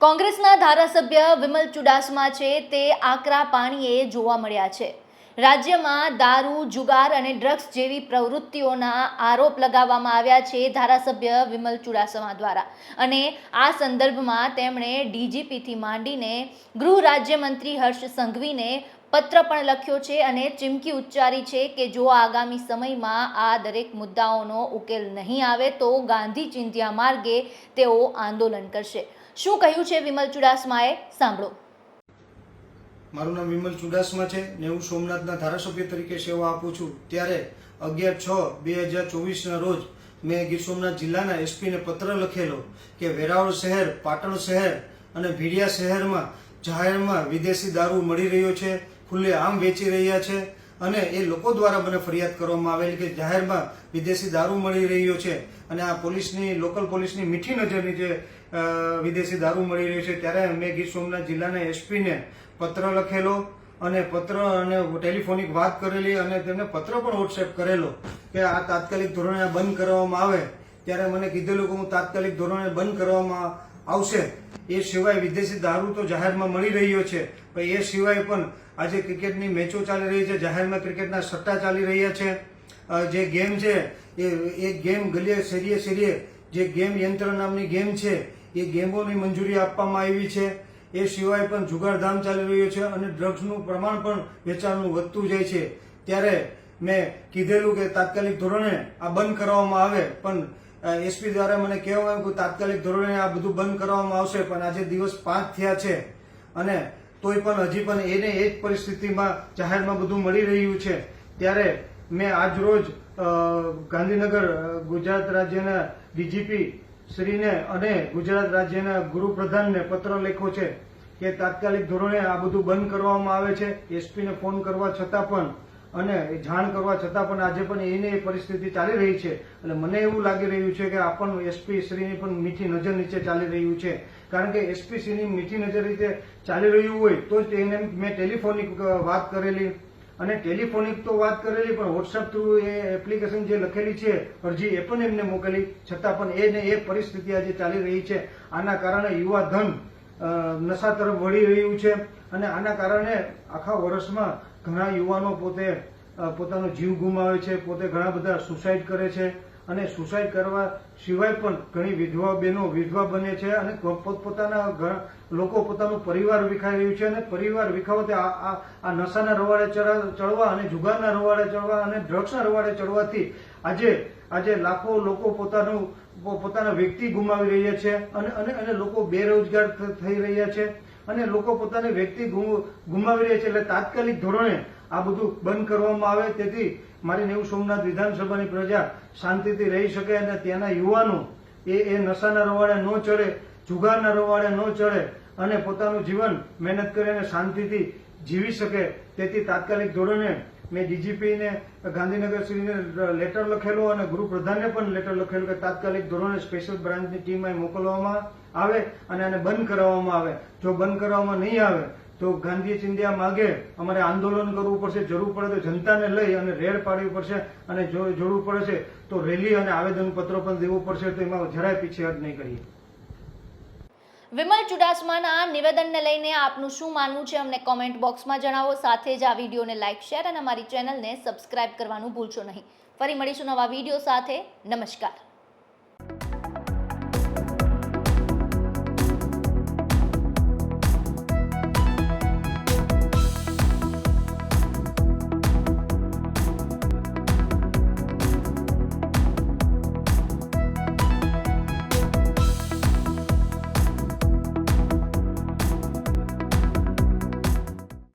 કોંગ્રેસના ધારાસભ્ય વિમલ ચુડાસમા છે તે આકરા પાણીએ જોવા મળ્યા છે. રાજ્યમાં દારૂ, જુગાર અને ડ્રગ્સ જેવી પ્રવૃત્તિઓના આરોપ લગાવવામાં આવ્યા છે ધારાસભ્ય વિમલ ચુડાસમા દ્વારા. અને આ સંદર્ભમાં તેમણે ડીજીપીથી માંડીને ગૃહ રાજ્યમંત્રી હર્ષ સંઘવીને પત્ર પણ લખ્યો છે અને ચીમકી ઉચ્ચારી છે કે જો આગામી સમયમાં આ દરેક મુદ્દાઓનો ઉકેલ નહીં આવે તો ગાંધી ચિંધ્યા માર્ગે તેઓ આંદોલન કરશે. શું કહ્યું છે વિમલ ચુડાસમાએ? સાંભળો. મારું નામ વિમલ ચુડાસમા છે ને હું સોમનાથના ધારાસભ્ય તરીકે સેવા આપું છું. ત્યારે અગિયાર છ બે હજાર ચોવીસના રોજ મેં ગીર સોમનાથ જિલ્લાના એસપીને પત્ર લખેલો કે વેરાવળ શહેર, પાટણ શહેર અને ભીડિયા શહેરમાં જાહેરમાં વિદેશી દારૂ મળી રહ્યો છે. ખુલ્લે આમ વેચી રહ્યા છે અને એ લોકો દ્વારા મને ફરિયાદ કરવામાં આવેલી કે જાહેરમાં વિદેશી દારૂ મળી રહ્યો છે અને આ પોલીસની, લોકલ પોલીસની મીઠી નજરની જે વિદેશી દારૂ મળી રહ્યો છે, ત્યારે મેં ગીર સોમનાથ જિલ્લાના એસપીને પત્ર લખેલો અને પત્ર અને ટેલિફોનિક વાત કરેલી અને તેમને પત્ર પણ વોટ્સએપ કરેલો કે આ તાત્કાલિક ધોરણે બંધ કરવામાં આવે. ત્યારે મને કીધેલું કે હું તાત્કાલિક ધોરણે બંધ કરવામાં આવશે. એ સિવાય વિદેશી દારૂ તો જાહેરમાં મળી રહ્યો છે. પણ એ સિવાય પણ આજે ક્રિકેટની મેચો ચાલી રહી છે. જાહેરમાં ક્રિકેટના સટ્ટા ચાલી રહ્યા છે. જે ગેમ છે, એ એ ગેમ ગલીએ શેરીએ શેરીએ જે ગેમ યંત્ર નામની ગેમ છે, એ ગેમોની મંજૂરી આપવામાં આવી છે. એ સિવાય પણ જુગારધામ ચાલી રહ્યો છે અને ડ્રગ્સનું પ્રમાણ પણ વેચાણનું વધતું જાય છે. ત્યારે મેં કીધેલું કે તાત્કાલિક ધોરણે આ બંધ કરવામાં આવે, પણ એસપી દ્વારા મને કહેવામાં આવ્યું કે તાત્કાલિક ધોરણે આ બધું બંધ કરવામાં આવશે, પણ આજે દિવસ પાંચ થયા છે. અને તોય પણ હજી પણ એને એ જ પરિસ્થિતિમાં જાહેરમાં બધું મળી રહ્યું છે. ત્યારે મેં આજ રોજ ગાંધીનગર ગુજરાત રાજ્યના ડીજીપી શ્રીને અને ગુજરાત રાજ્યના ગૃહપ્રધાનને પત્ર લખ્યો છે કે તાત્કાલિક ધોરણે આ બધું બંધ કરવામાં આવે છે. એસપીને ફોન કરવા છતાં પણ અને જાણ કરવા છતાં પણ આજે પણ એને એ પરિસ્થિતિ ચાલી રહી છે. અને મને એવું લાગી રહ્યું છે કે આ પણ એસપી શ્રીની પણ મીઠી નજર નીચે ચાલી રહ્યું છે. કારણ કે એસપી શ્રીની મીઠી નજર રીતે ચાલી રહ્યું હોય તો જ એને મેં ટેલિફોનિક વાત કરેલી. અને ટેલિફોનિક તો વાત કરેલી, પણ વોટ્સઅપ થ્રુ એ એપ્લિકેશન જે લખેલી છે, અરજી એ પણ એમને મોકલી. છતાં પણ એને એ પરિસ્થિતિ આજે ચાલી રહી છે. આના કારણે યુવા ધન નશા તરફ વળી રહ્યું છે અને આના કારણે આખા વર્ષમાં ઘણા યુવાનો પોતે પોતાનો જીવ ગુમાવે છે, પોતે ઘણા બધા સુસાઇડ કરે છે અને સુસાઇડ કરવા સિવાય પણ ઘણી વિધવા બહેનો વિધવા બને છે અને પોતપોતાના લોકો પોતાનું પરિવાર વિખાઈ રહ્યું છે અને પરિવાર વિખાવતે આ નશાના રવાડે ચડા- ચડવા અને જુગારના રવાડે ચડવા અને ડ્રગ્સના રવાડે ચડવાથી આજે આજે લાખો લોકો પોતાનું પોતાના વ્યક્તિ ગુમાવી રહ્યા છે અને અને લોકો બેરોજગાર થઈ રહ્યા છે અને લોકો પોતાની વ્યક્તિ ગુમાવી રહ્યા છે. એટલે તાત્કાલિક ધોરણે આ બધું બંધ કરવામાં આવે. તેથી મારી નેવું સોમનાથ વિધાનસભાની પ્રજા શાંતિથી રહી શકે અને ત્યાંના યુવાનો એ એ નશાના રવાડે ન ચડે, જુગારના રવાડે ન ચડે અને પોતાનું જીવન મહેનત કરીને શાંતિથી જીવી શકે. તેથી તાત્કાલિક ધોરણે મેં ડીજીપીને ગાંધીનગર શ્રીને લેટર લખેલો અને ગૃહપ્રધાનને પણ લેટર લખેલું કે તાત્કાલિક ધોરણે સ્પેશિયલ બ્રાન્ચની ટીમ અહીં મોકલવામાં આવે અને આને બંધ કરાવવામાં આવે. જો બંધ કરવામાં નહીં આવે, તો ગાંધી ચિંધ્યા માગે અમારે આંદોલન કરવું પડશે, જરૂર પડે તો જનતાને લઈ અને રેડ પાડવી પડશે અને જો જરૂર પડે તો રેલી અને આવેદનપત્રો પણ દેવું પડશે, તો એમાં જરાય પીછેહટ નહીં કરીએ. વિમલ ચુડાસમાના નિવેદનને લઈને આપનું શું માનવું છે અમને કોમેન્ટ બોક્સમાં જણાવો. સાથે જ આ વિડીયોને લાઇક શેર અને અમારી ચેનલને સબસ્ક્રાઇબ કરવાનું ભૂલશો નહીં. ફરી મળીશું નવા વીડિયો સાથે. નમસ્કાર.